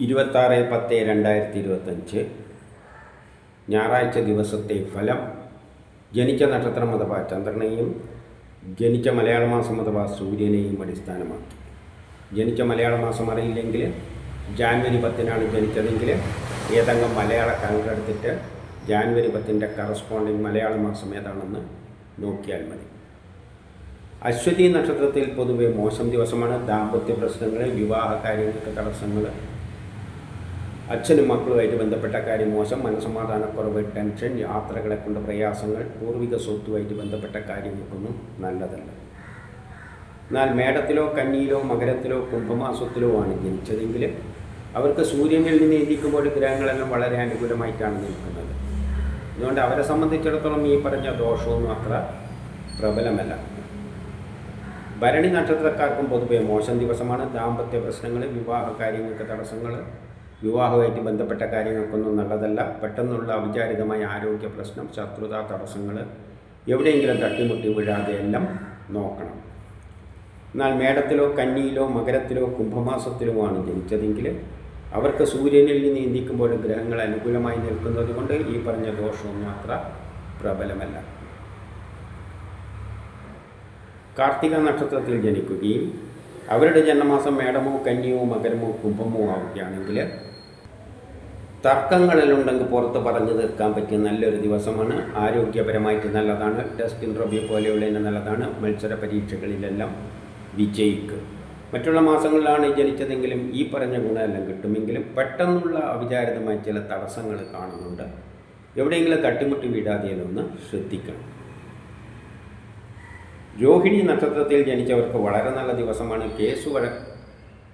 ഇരുപത്താറ് പത്ത് രണ്ടായിരത്തി ഇരുപത്തഞ്ച് ഞായറാഴ്ച ദിവസത്തെ ഫലം ജനിച്ച നക്ഷത്രം അഥവാ ചന്ദ്രനെയും ജനിച്ച മലയാള മാസം അഥവാ സൂര്യനെയും അടിസ്ഥാനമാക്കി. ജനിച്ച മലയാള മാസം അറിയില്ലെങ്കിൽ ജാനുവരി പത്തിനാണ് ജനിച്ചതെങ്കിൽ ഏതെങ്കിലും മലയാള കലണ്ടർ എടുത്തിട്ട് ജാൻവരി പത്തിന്റെ കറസ്പോണ്ടിങ് മലയാള മാസം ഏതാണെന്ന് നോക്കിയാൽ മതി. അശ്വതി നക്ഷത്രത്തിൽ പൊതുവെ മോശം ദിവസമാണ്. ദാമ്പത്യ പ്രശ്നങ്ങൾ വിവാഹ കാര്യങ്ങൾക്ക് തടസ്സങ്ങൾ അച്ഛനും മക്കളുമായിട്ട് ബന്ധപ്പെട്ട കാര്യം മോശം മനസ്സമാധാനക്കുറവ് ടെൻഷൻ യാത്രകളെ കൊണ്ട് പ്രയാസങ്ങൾ പൂർവിക സ്വത്തുമായിട്ട് ബന്ധപ്പെട്ട കാര്യങ്ങൾക്കൊന്നും നല്ലതല്ല. എന്നാൽ മേടത്തിലോ കന്നിയിലോ മകരത്തിലോ കുംഭമാസത്തിലോ ആണ് ജനിച്ചതെങ്കിൽ അവർക്ക് സൂര്യനിൽ നിന്ന് എത്തിക്കുമ്പോൾ ഗ്രഹങ്ങളെല്ലാം വളരെ അനുകൂലമായിട്ടാണ് നിൽക്കുന്നത്. അതുകൊണ്ട് അവരെ സംബന്ധിച്ചിടത്തോളം ഈ പറഞ്ഞ ദോഷമൊന്നും അത്ര പ്രബലമല്ല. ഭരണി നക്ഷത്രക്കാർക്കും പൊതുവെ മോശം ദിവസമാണ്. ദാമ്പത്യ പ്രശ്നങ്ങൾ വിവാഹ കാര്യങ്ങൾക്ക് തടസ്സങ്ങൾ വിവാഹവുമായിട്ട് ബന്ധപ്പെട്ട കാര്യങ്ങൾക്കൊന്നും നല്ലതല്ല. പെട്ടെന്നുള്ള അവിചാരിതമായ ആരോഗ്യ പ്രശ്നം ശത്രുത തടസ്സങ്ങൾ എവിടെയെങ്കിലും തട്ടിമുട്ടി വീഴാതെ എല്ലാം നോക്കണം. എന്നാൽ മേടത്തിലോ കന്നിയിലോ മകരത്തിലോ കുംഭമാസത്തിലോ ആണ് ജനിച്ചതെങ്കിൽ അവർക്ക് സൂര്യനിൽ നിന്ന് നീന്തിക്കുമ്പോൾ ഗ്രഹങ്ങൾ അനുകൂലമായി നിൽക്കുന്നത് കൊണ്ട് ഈ പറഞ്ഞ ദോഷമൊന്നും അത്ര പ്രബലമല്ല. കാർത്തിക നക്ഷത്രത്തിൽ ജനിക്കുകയും അവരുടെ ജന്മമാസം മേടമോ കന്നിയോ മകരമോ കുംഭമോ ആവുകയാണെങ്കിൽ തർക്കങ്ങളിലുണ്ടെങ്കിൽ പുറത്ത് പറഞ്ഞു തീർക്കാൻ പറ്റിയ നല്ലൊരു ദിവസമാണ്. ആരോഗ്യപരമായിട്ട് നല്ലതാണ്. ടെസ്റ്റ് ഇന്റർവ്യൂ പോലെയുള്ളതിന് നല്ലതാണ്. മത്സര പരീക്ഷകളിലെല്ലാം വിജയിക്കുക മറ്റുള്ള മാസങ്ങളിലാണ് ജനിച്ചതെങ്കിലും ഈ പറഞ്ഞ ഗുണമെല്ലാം കിട്ടുമെങ്കിലും പെട്ടെന്നുള്ള അവിചാരിതമായ ചില തടസ്സങ്ങൾ കാണുന്നുണ്ട്. എവിടെയെങ്കിലും തട്ടിമുട്ടി വീഴാതെയൊന്ന് ശ്രദ്ധിക്കണം. രോഹിണി നക്ഷത്രത്തിൽ ജനിച്ചവർക്ക് വളരെ നല്ല ദിവസമാണ്. കേസ് വഴ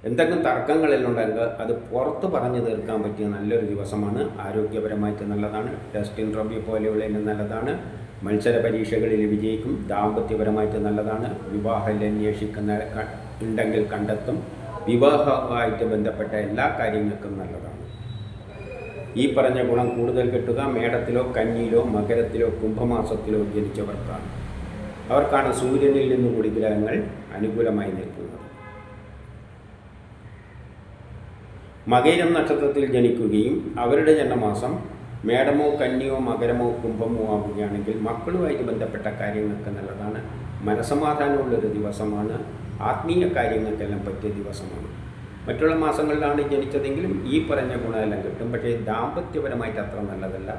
എന്തെങ്കിലും തർക്കങ്ങളെല്ലാം ഉണ്ടെങ്കിൽ അത് പുറത്ത് പറഞ്ഞു തീർക്കാൻ പറ്റിയ നല്ലൊരു ദിവസമാണ്. ആരോഗ്യപരമായിട്ട് നല്ലതാണ്. ടെസ്റ്റ് ഇന്റർവ്യൂ പോലെയുള്ളതിന് നല്ലതാണ്. മത്സര പരീക്ഷകളിൽ വിജയിക്കും. ദാമ്പത്യപരമായിട്ട് നല്ലതാണ്. വിവാഹം അന്വേഷിക്കുന്ന ഉണ്ടെങ്കിൽ കണ്ടെത്തും. വിവാഹവുമായിട്ട് ബന്ധപ്പെട്ട എല്ലാ കാര്യങ്ങൾക്കും നല്ലതാണ്. ഈ പറഞ്ഞ ഗുണം കൂടുതൽ കിട്ടുക മേടത്തിലോ കന്നിയിലോ മകരത്തിലോ കുംഭമാസത്തിലോ ജനിച്ചവർക്കാണ്. അവർക്കാണ് സൂര്യനിൽ നിന്നുകൂടി ഗ്രഹങ്ങൾ അനുകൂലമായി നിൽക്കുന്നത്. മകരം നക്ഷത്രത്തിൽ ജനിക്കുകയും അവരുടെ ജന്മമാസം മേടമോ കന്നിയോ മകരമോ കുംഭമോ ആവുകയാണെങ്കിൽ മക്കളുമായിട്ട് ബന്ധപ്പെട്ട കാര്യങ്ങൾക്ക് നല്ലതാണ്. മനസമാധാനമുള്ളൊരു ദിവസമാണ്. ആത്മീയ കാര്യങ്ങൾക്കെല്ലാം പറ്റിയ ദിവസമാണ്. മറ്റുള്ള മാസങ്ങളിലാണ് ജനിച്ചതെങ്കിലും ഈ പറഞ്ഞ ഗുണമെല്ലാം കിട്ടും. പക്ഷേ ദാമ്പത്യപരമായിട്ട് അത്ര നല്ലതല്ല.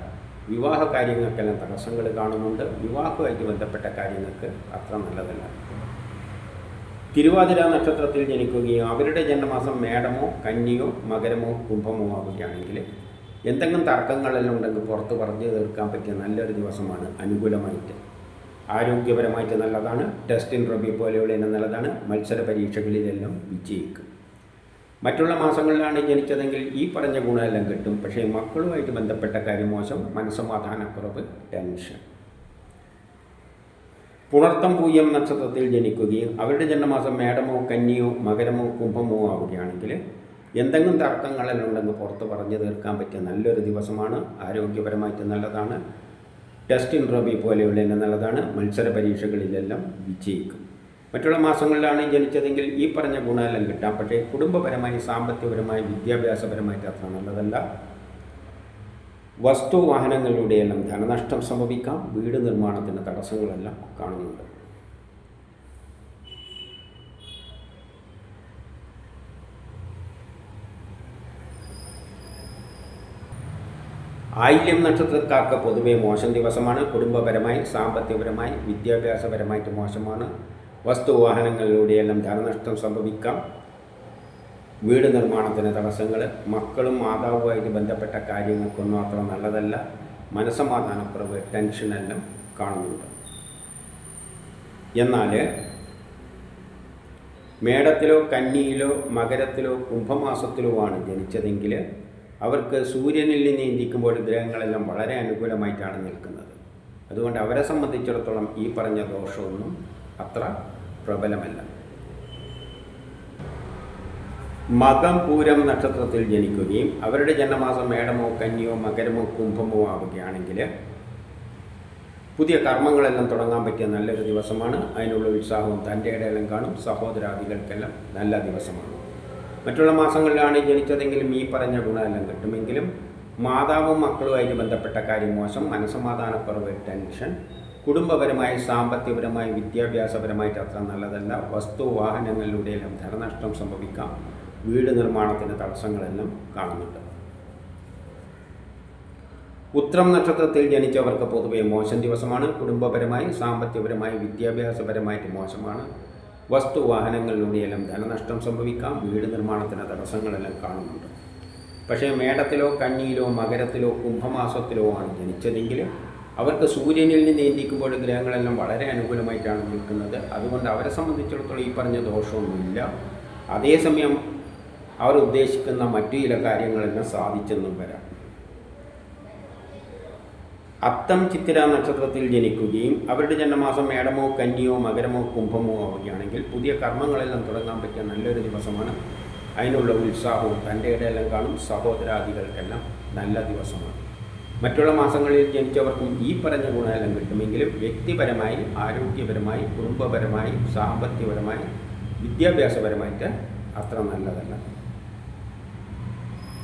വിവാഹ കാര്യങ്ങൾക്കെല്ലാം തടസ്സങ്ങൾ കാണുന്നുണ്ട്. വിവാഹവുമായിട്ട് ബന്ധപ്പെട്ട കാര്യങ്ങൾക്ക് അത്ര നല്ലതല്ല. തിരുവാതിര നക്ഷത്രത്തിൽ ജനിക്കുകയും അവരുടെ ജന്മമാസം മേടമോ കന്നിയോ മകരമോ കുംഭമോ ആവുകയാണെങ്കിൽ എന്തെങ്കിലും തർക്കങ്ങളെല്ലാം ഉണ്ടെങ്കിൽ പുറത്ത് പറഞ്ഞു തീർക്കാൻ പറ്റിയ നല്ലൊരു ദിവസമാണ് അനുകൂലമായിട്ട്. ആരോഗ്യപരമായിട്ട് നല്ലതാണ്. ടെസ്റ്റിൻ റബി പോലെയുള്ള ഇനം നല്ലതാണ്. മത്സര പരീക്ഷകളിലെല്ലാം വിജയിക്കും. മറ്റുള്ള മാസങ്ങളിലാണ് ജനിച്ചതെങ്കിൽ ഈ പറഞ്ഞ ഗുണമെല്ലാം കിട്ടും. പക്ഷേ മക്കളുമായിട്ട് ബന്ധപ്പെട്ട കാര്യം മോശം. മനസ്സമാധാനക്കുറവ് ടെൻഷൻ പുണർത്തം പൂയം നക്ഷത്രത്തിൽ ജനിക്കുകയും അവരുടെ ജന്മമാസം മേടമോ കന്നിയോ മകരമോ കുംഭമോ ആവുകയാണെങ്കിൽ എന്തെങ്കിലും തർക്കങ്ങളെല്ലാം ഉണ്ടെന്ന് പുറത്ത് പറഞ്ഞു തീർക്കാൻ പറ്റിയ നല്ലൊരു ദിവസമാണ്. ആരോഗ്യപരമായിട്ട് നല്ലതാണ്. ടെസ്റ്റ് ഇൻട്രോബി പോലെയുള്ള നല്ലതാണ്. മത്സര പരീക്ഷകളിലെല്ലാം വിജയിക്കും. മറ്റുള്ള മാസങ്ങളിലാണ് ജനിച്ചതെങ്കിൽ ഈ പറഞ്ഞ ഗുണമെല്ലാം കിട്ടാം. പക്ഷേ കുടുംബപരമായി സാമ്പത്തികപരമായി വിദ്യാഭ്യാസപരമായിട്ട് അത്ര നല്ലതല്ല. വസ്തു എല്ലാം ധനനഷ്ടം സംഭവിക്കാം. വീട് നിർമ്മാണത്തിന് തടസ്സങ്ങളെല്ലാം കാണുന്നുണ്ട്. ആയില്യം നക്ഷത്രക്കാർക്ക് പൊതുവെ മോശം ദിവസമാണ്. കുടുംബപരമായി സാമ്പത്തികപരമായി വിദ്യാഭ്യാസപരമായിട്ട് മോശമാണ്. വസ്തു വാഹനങ്ങളിലൂടെയെല്ലാം ധനനഷ്ടം സംഭവിക്കാം. വീട് നിർമ്മാണത്തിന് തടസ്സങ്ങൾ മക്കളും മാതാവുമായിട്ട് ബന്ധപ്പെട്ട കാര്യങ്ങൾക്കൊന്നും അത്ര നല്ലതല്ല. മനസ്സമാധാനക്കുറവ് ടെൻഷനെല്ലാം കാണുന്നുണ്ട്. എന്നാൽ മേടത്തിലോ കന്നിയിലോ മകരത്തിലോ കുംഭമാസത്തിലോ ആണ് ജനിച്ചതെങ്കിൽ അവർക്ക് സൂര്യനിൽ നിന്ന് ഇന്ദിക്കുമ്പോൾ ഗ്രഹങ്ങളെല്ലാം വളരെ അനുകൂലമായിട്ടാണ് നിൽക്കുന്നത്. അതുകൊണ്ട് അവരെ സംബന്ധിച്ചിടത്തോളം ഈ പറഞ്ഞ ദോഷമൊന്നും അത്ര പ്രബലമല്ല. മകം പൂരം നക്ഷത്രത്തിൽ ജനിക്കുകയും അവരുടെ ജന്മമാസം മേടമോ കന്നിയോ മകരമോ കുംഭമോ ആവുകയാണെങ്കിൽ പുതിയ കർമ്മങ്ങളെല്ലാം തുടങ്ങാൻ പറ്റിയ നല്ലൊരു ദിവസമാണ്. അതിനുള്ള ഉത്സാഹവും തന്റെ ഇടയിലും കാണും. സഹോദരാദികൾക്കെല്ലാം നല്ല ദിവസമാണ്. മറ്റുള്ള മാസങ്ങളിലാണ് ജനിച്ചതെങ്കിലും ഈ പറഞ്ഞ ഗുണമെല്ലാം കിട്ടുമെങ്കിലും മാതാവും മക്കളുമായിട്ട് ബന്ധപ്പെട്ട കാര്യം മോശം. മനസ്സമാധാനക്കുറവ് ടെൻഷൻ. കുടുംബപരമായി സാമ്പത്തികപരമായി വിദ്യാഭ്യാസപരമായിട്ട് അത്ര നല്ലതല്ല. വസ്തു വാഹനങ്ങളിലൂടെയെല്ലാം ധനനഷ്ടം സംഭവിക്കാം. വീട് നിർമ്മാണത്തിന്റെ തടസ്സങ്ങളെല്ലാം കാണുന്നുണ്ട്. ഉത്രം നക്ഷത്രത്തിൽ ജനിച്ചവർക്ക് പൊതുവെ മോശം ദിവസമാണ്. കുടുംബപരമായി സാമ്പത്തികപരമായി വിദ്യാഭ്യാസപരമായിട്ട് മോശമാണ്. വസ്തു വാഹനങ്ങളിലൂടെയെല്ലാം ധനനഷ്ടം സംഭവിക്കാം. വീട് നിർമ്മാണത്തിന് തടസ്സങ്ങളെല്ലാം കാണുന്നുണ്ട്. പക്ഷേ മേടത്തിലോ കന്നിയിലോ മകരത്തിലോ കുംഭമാസത്തിലോ ആണ് ജനിച്ചതെങ്കിൽ അവർക്ക് സൂര്യനിൽ നിന്ന് ഏന്തിക്കുമ്പോൾ ഗ്രഹങ്ങളെല്ലാം വളരെ അനുകൂലമായിട്ടാണ് നിൽക്കുന്നത്. അതുകൊണ്ട് അവരെ സംബന്ധിച്ചിടത്തോളം ഈ പറഞ്ഞ ദോഷമൊന്നുമില്ല. അതേസമയം അവർ ഉദ്ദേശിക്കുന്ന മറ്റു ചില കാര്യങ്ങളെല്ലാം സാധിച്ചെന്നും വരാം. അത്തം ചിത്തിര നക്ഷത്രത്തിൽ ജനിക്കുകയും അവരുടെ ജന്മമാസം മേടമോ കന്നിയോ മകരമോ കുംഭമോ ആവുകയാണെങ്കിൽ പുതിയ കർമ്മങ്ങളെല്ലാം തുടങ്ങാൻ പറ്റിയ നല്ലൊരു ദിവസമാണ്. അതിനുള്ള ഉത്സാഹവും തന്റെ ഇടയെല്ലാം കാണും. സഹോദരാദികൾക്കെല്ലാം നല്ല ദിവസമാണ്. മറ്റുള്ള മാസങ്ങളിൽ ജനിച്ചവർക്കും ഈ പറഞ്ഞ ഗുണമെല്ലാം കിട്ടുമെങ്കിലും വ്യക്തിപരമായി ആരോഗ്യപരമായി കുടുംബപരമായി സാമ്പത്തികപരമായി വിദ്യാഭ്യാസപരമായിട്ട് അത്ര നല്ലതല്ല.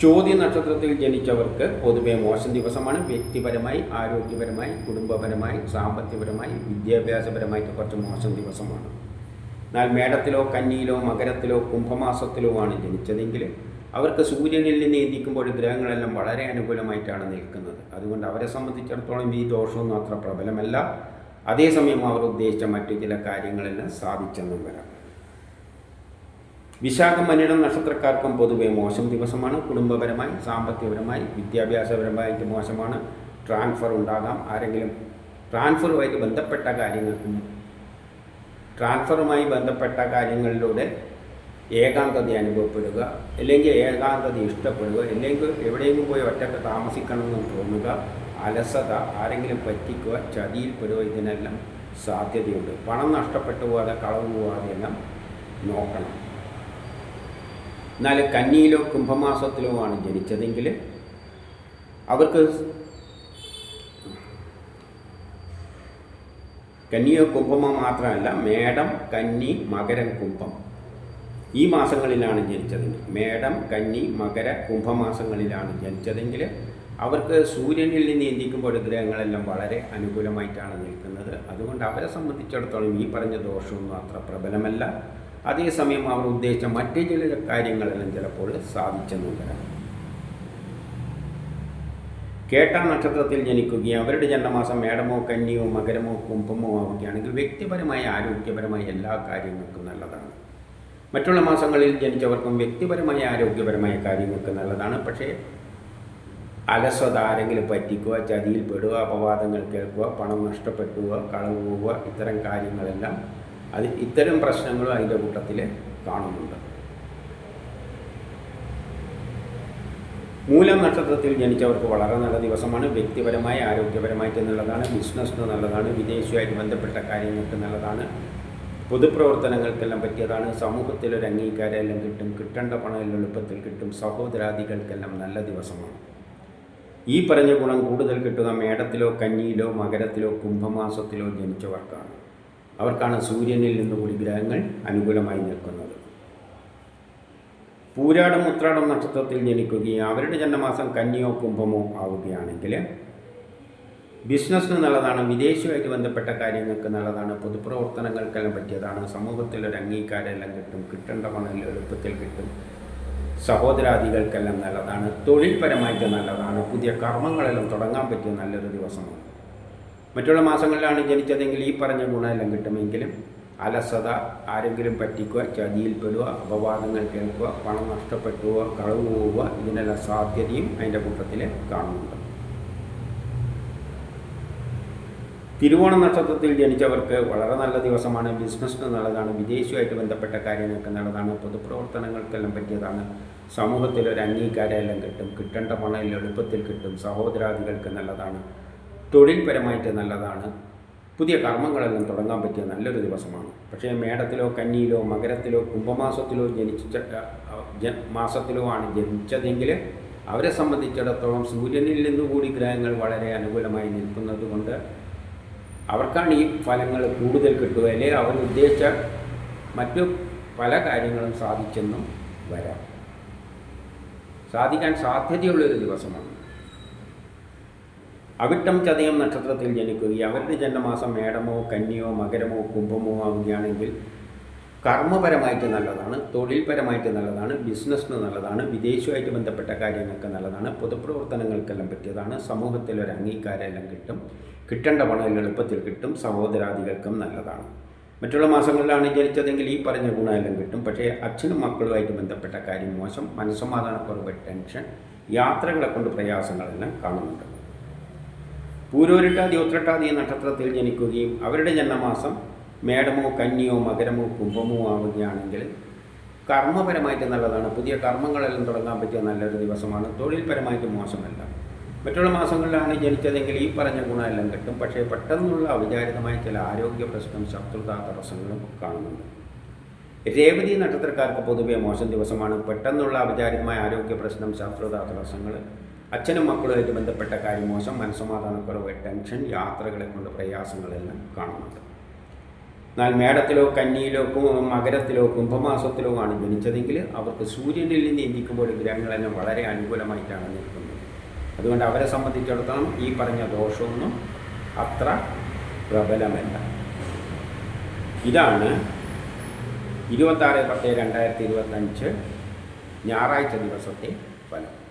ചോദ്യ നക്ഷത്രത്തിൽ ജനിച്ചവർക്ക് പൊതുവെ മോശം ദിവസമാണ്. വ്യക്തിപരമായി ആരോഗ്യപരമായി കുടുംബപരമായി സാമ്പത്തികപരമായി വിദ്യാഭ്യാസപരമായിട്ട് കുറച്ച് മോശം ദിവസമാണ്. എന്നാൽ മേടത്തിലോ കന്നിയിലോ മകരത്തിലോ കുംഭമാസത്തിലോ ആണ് ജനിച്ചതെങ്കിൽ അവർക്ക് സൂര്യനിൽ നിന്ന് എത്തിക്കുമ്പോൾ ഗ്രഹങ്ങളെല്ലാം വളരെ അനുകൂലമായിട്ടാണ് നിൽക്കുന്നത്. അതുകൊണ്ട് അവരെ സംബന്ധിച്ചിടത്തോളം ഈ ദോഷമൊന്നും അത്ര പ്രബലമല്ല. അതേസമയം അവർ ഉദ്ദേശിച്ച മറ്റു ചില കാര്യങ്ങളെല്ലാം സാധിച്ചെന്നും വരാം. വിശാഖം മനിടം നക്ഷത്രക്കാർക്കും പൊതുവെ മോശം ദിവസമാണ്. കുടുംബപരമായി സാമ്പത്തികപരമായി വിദ്യാഭ്യാസപരമായിട്ട് മോശമാണ്. ട്രാൻസ്ഫർ ഉണ്ടാകാം. ആരെങ്കിലും ട്രാൻസ്ഫറുമായിട്ട് ബന്ധപ്പെട്ട കാര്യങ്ങൾക്കും ട്രാൻസ്ഫറുമായി ബന്ധപ്പെട്ട കാര്യങ്ങളിലൂടെ ഏകാന്തത അനുഭവപ്പെടുക അല്ലെങ്കിൽ ഏകാന്തത ഇഷ്ടപ്പെടുക അല്ലെങ്കിൽ എവിടെയെങ്കിലും പോയി ഒറ്റയ്ക്ക് താമസിക്കണമെന്ന് തോന്നുക അലസത ആരെങ്കിലും പറ്റിക്കുക ചതിയിൽപ്പെടുക ഇതിനെല്ലാം സാധ്യതയുണ്ട്. പണം നഷ്ടപ്പെട്ടു പോകാതെ കളവ് പോകാതെ എല്ലാം നോക്കണം. എന്നാൽ കന്നിയിലോ കുംഭമാസത്തിലോ ആണ് ജനിച്ചതെങ്കിൽ അവർക്ക് കന്നിയോ കുംഭമോ മാത്രമല്ല മേടം കന്നി മകരം കുംഭം. ഈ മാസങ്ങളിലാണ് ജനിച്ചതെങ്കിൽ മേടം കന്നി മകര കുംഭമാസങ്ങളിലാണ് ജനിച്ചതെങ്കിൽ അവർക്ക് സൂര്യനിൽ നിന്ന് ചിന്തിക്കുമ്പോൾ ഗ്രഹങ്ങളെല്ലാം വളരെ അനുകൂലമായിട്ടാണ് നിൽക്കുന്നത്. അതുകൊണ്ട് അവരെ സംബന്ധിച്ചിടത്തോളം ഈ പറഞ്ഞ ദോഷമൊന്നും അത്ര പ്രബലമല്ല. അതേസമയം അവർ ഉദ്ദേശിച്ച മറ്റു ചില കാര്യങ്ങളെല്ലാം ചിലപ്പോൾ സാധിച്ചെന്നും വരാം കേട്ട നക്ഷത്രത്തിൽ ജനിക്കുകയും അവരുടെ ജന്മമാസം മേടമോ കന്നിയോ മകരമോ കുംഭമോ ആവുകയാണെങ്കിൽ വ്യക്തിപരമായ ആരോഗ്യപരമായ എല്ലാ കാര്യങ്ങൾക്കും നല്ലതാണ്. മറ്റുള്ള മാസങ്ങളിൽ ജനിച്ചവർക്കും വ്യക്തിപരമായ ആരോഗ്യപരമായ കാര്യങ്ങൾക്ക് നല്ലതാണ്. പക്ഷേ അലസത ആരെങ്കിലും പറ്റിക്കുക ചതിയിൽ പെടുക അപവാദങ്ങൾ കേൾക്കുക പണം നഷ്ടപ്പെട്ടുക കളവ് പോവുക ഇത്തരം കാര്യങ്ങളെല്ലാം അത് ഇത്തരം പ്രശ്നങ്ങളും അതിന്റെ കൂട്ടത്തിൽ കാണുന്നുണ്ട്. മൂലം നക്ഷത്രത്തിൽ ജനിച്ചവർക്ക് വളരെ നല്ല ദിവസമാണ്. വ്യക്തിപരമായി ആരോഗ്യപരമായിട്ട് നല്ലതാണ്. ബിസിനസ്സിന് നല്ലതാണ്. വിദേശവുമായിട്ട് ബന്ധപ്പെട്ട കാര്യങ്ങൾക്ക് നല്ലതാണ്. പൊതുപ്രവർത്തനങ്ങൾക്കെല്ലാം പറ്റിയതാണ്. സമൂഹത്തിലൊരു അംഗീകാരമെല്ലാം കിട്ടും. കിട്ടേണ്ട പണം എളുപ്പത്തിൽ കിട്ടും. സഹോദരാദികൾക്കെല്ലാം നല്ല ദിവസമാണ്. ഈ പറഞ്ഞ ഗുണം കൂടുതൽ കിട്ടുക മേടത്തിലോ കന്നിയിലോ മകരത്തിലോ കുംഭമാസത്തിലോ ജനിച്ചവർക്കാണ്. അവർക്കാണ് സൂര്യനിൽ നിന്നുകൂടി ഗ്രഹങ്ങൾ അനുകൂലമായി നിൽക്കുന്നത്. പൂരാടം ഉത്രാടം നക്ഷത്രത്തിൽ ജനിക്കുകയും അവരുടെ ജന്മമാസം കന്നിയോ കുംഭമോ ആവുകയാണെങ്കിൽ ബിസിനസ്സിന് നല്ലതാണ് വിദേശവുമായിട്ട് ബന്ധപ്പെട്ട കാര്യങ്ങൾക്ക് നല്ലതാണ് പൊതുപ്രവർത്തനങ്ങൾക്കെല്ലാം പറ്റിയതാണ് സമൂഹത്തിലൊരു അംഗീകാരമെല്ലാം കിട്ടും കിട്ടേണ്ട പണം എളുപ്പത്തിൽ കിട്ടും സഹോദരാദികൾക്കെല്ലാം നല്ലതാണ് തൊഴിൽപരമായിട്ട് നല്ലതാണ് പുതിയ കർമ്മങ്ങളെല്ലാം തുടങ്ങാൻ പറ്റിയ നല്ലൊരു ദിവസമാണ്. മറ്റുള്ള മാസങ്ങളിലാണ് ജനിച്ചതെങ്കിൽ ഈ പറഞ്ഞ ഗുണമെല്ലാം കിട്ടുമെങ്കിലും അലസത ആരെങ്കിലും പറ്റിക്കുക ചതിയിൽപ്പെടുക അപവാദങ്ങൾ കേൾക്കുക പണം നഷ്ടപ്പെട്ടുക കളവ് പോവുക ഇതിനെല്ലാം സാധ്യതയും അതിന്റെ കൂട്ടത്തിൽ കാണുന്നുണ്ട്. തിരുവോണ നക്ഷത്രത്തിൽ ജനിച്ചവർക്ക് വളരെ നല്ല ദിവസമാണ്. ബിസിനസ്സിന് നല്ലതാണ്. വിദേശവുമായിട്ട് ബന്ധപ്പെട്ട കാര്യങ്ങൾക്ക് നല്ലതാണ്. പൊതുപ്രവർത്തനങ്ങൾക്കെല്ലാം പറ്റിയതാണ്. സമൂഹത്തിൽ ഒരു അംഗീകാരമെല്ലാം കിട്ടും. കിട്ടേണ്ട പണം എളുപ്പത്തിൽ കിട്ടും. സഹോദരാദികൾക്ക് നല്ലതാണ്. തൊഴിൽപരമായിട്ട് നല്ലതാണ്. പുതിയ കർമ്മങ്ങളെല്ലാം തുടങ്ങാൻ പറ്റിയ നല്ലൊരു ദിവസമാണ്. പക്ഷേ മേടത്തിലോ കന്നിയിലോ മകരത്തിലോ കുംഭമാസത്തിലോ ജനിച്ച മാസത്തിലോ ആണ് ജനിച്ചതെങ്കിൽ അവരെ സംബന്ധിച്ചിടത്തോളം സൂര്യനിൽ നിന്നുകൂടി ഗ്രഹങ്ങൾ വളരെ അനുകൂലമായി നിൽക്കുന്നത് കൊണ്ട് അവർക്കാണ് ഈ ഫലങ്ങൾ കൂടുതൽ കിട്ടുക. അല്ലെ? അവർ ഉദ്ദേശിച്ച മറ്റു പല കാര്യങ്ങളും സാധിച്ചെന്നും വരാം. സാധിക്കാൻ സാധ്യതയുള്ളൊരു ദിവസമാണ്. അവിട്ടം ചതയം നക്ഷത്രത്തിൽ ജനിക്കുകയും അവരുടെ ജന്മമാസം മേടമോ കന്യോ മകരമോ കുംഭമോ ആവുകയാണെങ്കിൽ കർമ്മപരമായിട്ട് നല്ലതാണ് തൊഴിൽപരമായിട്ട് നല്ലതാണ് ബിസിനസ്സിന് നല്ലതാണ് വിദേശവുമായിട്ട് ബന്ധപ്പെട്ട കാര്യങ്ങൾക്ക് നല്ലതാണ് പൊതുപ്രവർത്തനങ്ങൾക്കെല്ലാം പറ്റിയതാണ് സമൂഹത്തിൽ ഒരു അംഗീകാരമെല്ലാം കിട്ടും കിട്ടേണ്ട പണം എളുപ്പത്തിൽ കിട്ടും സഹോദരാദികൾക്കും നല്ലതാണ്. മറ്റുള്ള മാസങ്ങളിലാണ് ജനിച്ചതെങ്കിൽ ഈ പറഞ്ഞ ഗുണമെല്ലാം കിട്ടും പക്ഷേ അച്ഛനും മക്കളുമായിട്ട് ബന്ധപ്പെട്ട കാര്യം മോശം മനസ്സമാധാനക്കുറവ് ടെൻഷൻ യാത്രകളെ കൊണ്ട് പ്രയാസങ്ങളെല്ലാം കാണുന്നുണ്ട്. പൂരോരിട്ടാതി ഉത്രട്ടാതി നക്ഷത്രത്തിൽ ജനിക്കുകയും അവരുടെ ജന്മമാസം മേടമോ കന്നിയോ മകരമോ കുംഭമോ ആവുകയാണെങ്കിൽ കർമ്മപരമായിട്ട് നല്ലതാണ്. പുതിയ കർമ്മങ്ങളെല്ലാം തുടങ്ങാൻ പറ്റിയ നല്ലൊരു ദിവസമാണ്. തൊഴിൽപരമായിട്ട് മോശമല്ല. മറ്റുള്ള മാസങ്ങളിലാണ് ജനിച്ചതെങ്കിൽ ഈ പറഞ്ഞ ഗുണമെല്ലാം കിട്ടും. പക്ഷേ പെട്ടെന്നുള്ള അവിചാരിതമായ ചില ആരോഗ്യ പ്രശ്നം ശത്രുതാ തടസ്സങ്ങളും കാണുന്നുണ്ട്. രേവതി നക്ഷത്രക്കാർക്ക് പൊതുവെ മോശം ദിവസമാണ്. പെട്ടെന്നുള്ള അവിചാരിതമായ ആരോഗ്യ പ്രശ്നം ശത്രുതാ തടസ്സങ്ങൾ അച്ഛനും മക്കളുമായിട്ട് ബന്ധപ്പെട്ട കാര്യം മോശം മനസ്സമാധാനക്കുറവ് ടെൻഷൻ യാത്രകളെ കൊണ്ട് പ്രയാസങ്ങളെല്ലാം കാണുന്നുണ്ട്. എന്നാൽ മേടത്തിലോ കന്നിയിലോ മകരത്തിലോ കുംഭമാസത്തിലോ ആണ് ജനിച്ചതെങ്കിൽ അവർക്ക് സൂര്യനിൽ നിന്ന് ഇരിക്കുമ്പോൾ ഗ്രഹങ്ങളെല്ലാം വളരെ അനുകൂലമായിട്ടാണ് നിൽക്കുന്നത്. അതുകൊണ്ട് അവരെ സംബന്ധിച്ചിടത്തോളം ഈ പറഞ്ഞ ദോഷമൊന്നും അത്ര പ്രബലമല്ല. ഇതാണ് ഇരുപത്താറ് പത്ത് രണ്ടായിരത്തി ഇരുപത്തഞ്ച് ഞായറാഴ്ച ദിവസത്തെ ഫലം.